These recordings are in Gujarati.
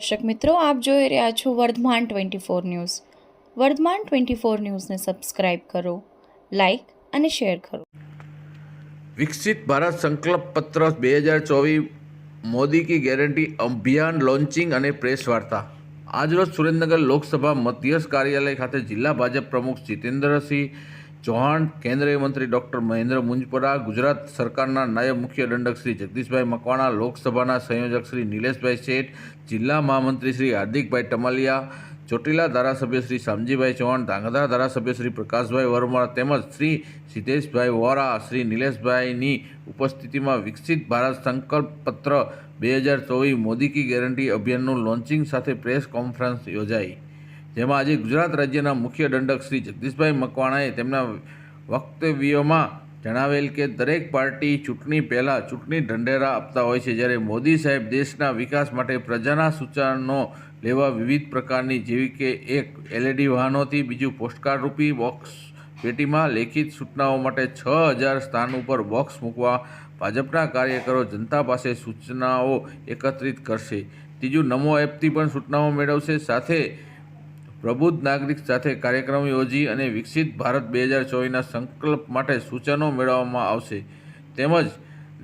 દર્શક મિત્રો, આપ જોઈ રહ્યા છો Vardhman twenty four news. Vardhman twenty four ન્યૂઝને સબસ્ક્રાઇબ કરો, લાઇક અને શેર કરો. વિકસિત ભારત સંકલ્પ પત્ર બે હજાર ચોવીસ મોદી કી ગેરંટી અભિયાન લોન્ચિંગ અને પ્રેસ વાર્તા. આજરોજ સુરેન્દ્રનગર લોકસભા મધ્યસ્થ કાર્યાલય ખાતે જિલ્લા ભાજપ પ્રમુખ જીતેન્દ્રસિંહ ચૌહાણ કેન્દ્રીય મંત્રી ડૉક્ટર મહેન્દ્ર મુંજપરા, ગુજરાત સરકારના નાયબ મુખ્ય દંડક શ્રી જગદીશભાઈ મકવાણા, લોકસભાના સંયોજક શ્રી નિલેશભાઈ શેઠ, જિલ્લા મહામંત્રી શ્રી હાર્દિકભાઈ ટમાલિયા, ચોટીલા ધારાસભ્ય શ્રી શામજીભાઈ ચૌહાણ, ધાંગધ્રા ધારાસભ્ય શ્રી પ્રકાશભાઈ વર્મા તેમજ શ્રી સિદ્ધેશભાઈ વોરા શ્રી નિલેશભાઈની ઉપસ્થિતિમાં વિકસિત ભારત સંકલ્પ પત્ર બે હજાર ચોવીસ મોદી કી ગેરંટી અભિયાનનું લોન્ચિંગ સાથે પ્રેસ કોન્ફરન્સ યોજાઈ. જેમાં આજે ગુજરાત રાજ્યના મુખ્ય દંડક શ્રી જગદીશભાઈ મકવાણાએ તેમના વક્તવ્યોમાં જણાવેલ કે દરેક પાર્ટી ચૂંટણી પહેલાં ચૂંટણી ઢંઢેરા આપતા હોય છે. જ્યારે મોદી સાહેબ દેશના વિકાસ માટે પ્રજાના સૂચનો લેવા વિવિધ પ્રકારની જેવી કે એક એલઈડી વાહનોથી બીજું પોસ્ટકાર્ડ રૂપી બોક્સ પેટીમાં લેખિત સૂચનાઓ માટે છ હજાર સ્થાન ઉપર બોક્સ મૂકવા ભાજપના કાર્યકરો જનતા પાસે સૂચનાઓ એકત્રિત કરશે. ત્રીજું, નમો એપથી પણ સૂચનાઓ મેળવશે. સાથે પ્રબુદ્ધ નાગરિક સાથે કાર્યક્રમ યોજી અને વિકસિત ભારત બે હજાર ચોવીસના સંકલ્પ માટે સૂચનો મેળવવામાં આવશે. તેમજ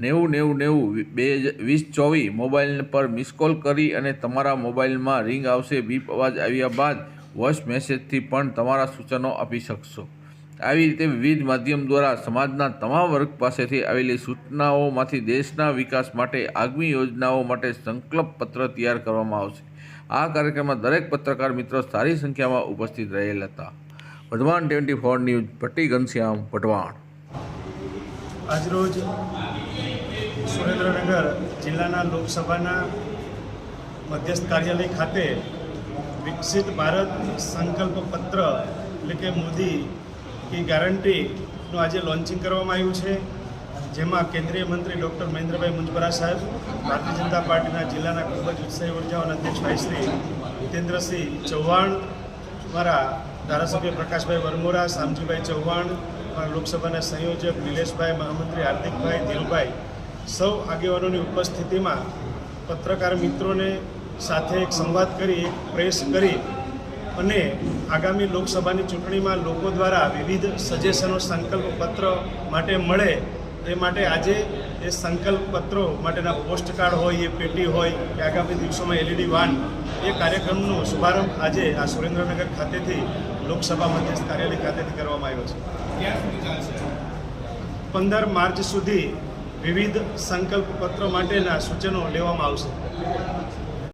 નેવું નેવું નેવું બે વીસ ચોવીસ મોબાઈલ પર મિસ કોલ કરી અને તમારા મોબાઈલમાં રિંગ આવશે. બીપ અવાજ આવ્યા બાદ વોઇસ મેસેજથી પણ તમારા સૂચનો આપી શકશો. આવી રીતે વિવિધ માધ્યમ દ્વારા સમાજના તમામ વર્ગ પાસેથી આવેલી સૂચનાઓમાંથી દેશના વિકાસ માટે આગમી યોજનાઓ માટે સંકલ્પ પત્ર તૈયાર કરવામાં આવશે. આ કાર્યક્રમમાં દરેક પત્રકાર મિત્રો સારી સંખ્યામાં ઉપસ્થિત રહેલ હતા. Wadhwan twenty four news, Bhatti Ghanshyam Wadhwan આજરોજ સુરેન્દ્રનગર જિલ્લાના લોકસભાના મધ્યસ્થ કાર્યાલય ખાતે વિકસિત ભારત સંકલ્પ પત્ર, એટલે કે મોદી કે ગેરંટીનું આજે લોન્ચિંગ કરવામાં આવ્યું છે. જેમાં કેન્દ્રીય મંત્રી ડૉક્ટર મહેન્દ્રભાઈ મુંજપરા સાહેબ, ભારતીય જનતા પાર્ટીના જિલ્લાના ખૂબ જ ઉત્સાહી ઉર્જાઓના અધ્યક્ષભાઈ શ્રી જીતેન્દ્રસિંહ ચૌહાણ દ્વારા ધારાસભ્ય પ્રકાશભાઈ વરમોરા, શામજીભાઈ ચૌહાણ, મારા લોકસભાના સંયોજક નિલેશભાઈ, મહામંત્રી હાર્દિકભાઈ ધીરુભાઈ. સૌ આગેવાનોની ઉપસ્થિતિમાં પત્રકાર મિત્રોને સાથે એક સંવાદ કરી, એક પ્રેસ કરી અને આગામી લોકસભાની ચૂંટણીમાં લોકો દ્વારા વિવિધ સજેશનો સંકલ્પ પત્ર માટે મળે એ માટે આજે એ સંકલ્પ પત્રો માટેના પોસ્ટ કાર્ડ હોય એ પેટી હોય કે આગામી દિવસોમાં એલઈડી વાન એ કાર્યક્રમનો શુભારંભ આજે આ સુરેન્દ્રનગર ખાતેથી લોકસભા મધ્યસ્થ કાર્યાલય ખાતેથી કરવામાં આવ્યો છે. પંદર માર્ચ સુધી વિવિધ સંકલ્પ પત્રો માટેના સૂચનો લેવામાં આવશે.